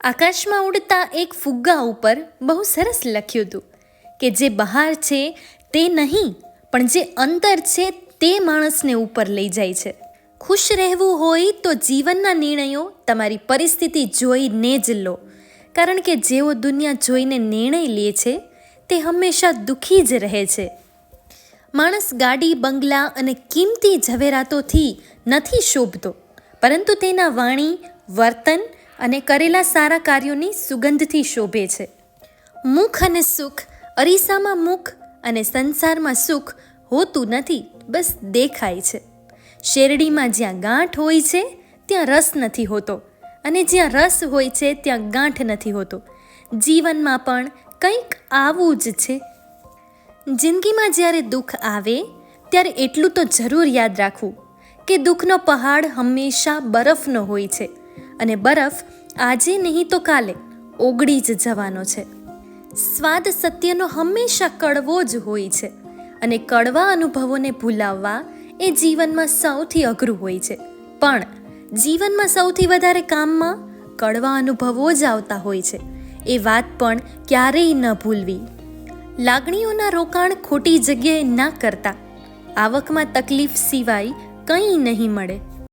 આકાશમાં ઉડતા એક ફુગ્ગા ઉપર બહુ સરસ લખ્યું હતું કે જે બહાર છે તે નહીં, પણ જે અંતર છે તે માણસને ઉપર લઈ જાય છે. ખુશ રહેવું હોય તો જીવનના નિર્ણયો તમારી પરિસ્થિતિ જોઈને જ લો. કારણ કે જેઓ દુનિયા જોઈને નિર્ણય લે છે, તે હંમેશા દુઃખી જ રહે છે. માણસ ગાડી, બંગલા અને કિંમતી ઝવેરાતોથી નથી શોભતો, પરંતુ તેના વાણી, વર્તન અને કરેલા સારા કાર્યોની સુગંધથી શોભે છે. મુખ અને સુખ, અરીસામાં મુખ અને સંસારમાં સુખ હોતું નથી, બસ દેખાય છે. શેરડીમાં જ્યાં ગાંઠ હોય છે, ત્યાં રસ નથી હોતો અને જ્યાં રસ હોય છે, ત્યાં ગાંઠ નથી હોતો. જીવનમાં પણ કંઈક આવું જ છે. જિંદગીમાં જ્યારે દુઃખ આવે, ત્યારે એટલું તો જરૂર યાદ રાખવું કે દુઃખનો પહાડ હંમેશા બરફનો હોય છે. અને બરફ આજે નહીં તો કાલે ઓગળી જ જવાનો છે. સ્વાદ સત્યનો હંમેશા કડવો જ હોય છે અને કડવા અનુભવોને ભૂલાવવા એ જીવનમાં સૌથી અઘરું હોય છે. પણ જીવનમાં સૌથી વધારે કામમાં કડવા અનુભવો જ આવતા હોય છે. એ વાત પણ ક્યારેય ન ભૂલવી. લાગણીઓના રોકાણ ખોટી જગ્યાએ ના કરતા. આવકમાં તકલીફ સિવાય કંઈ નહીં મળે.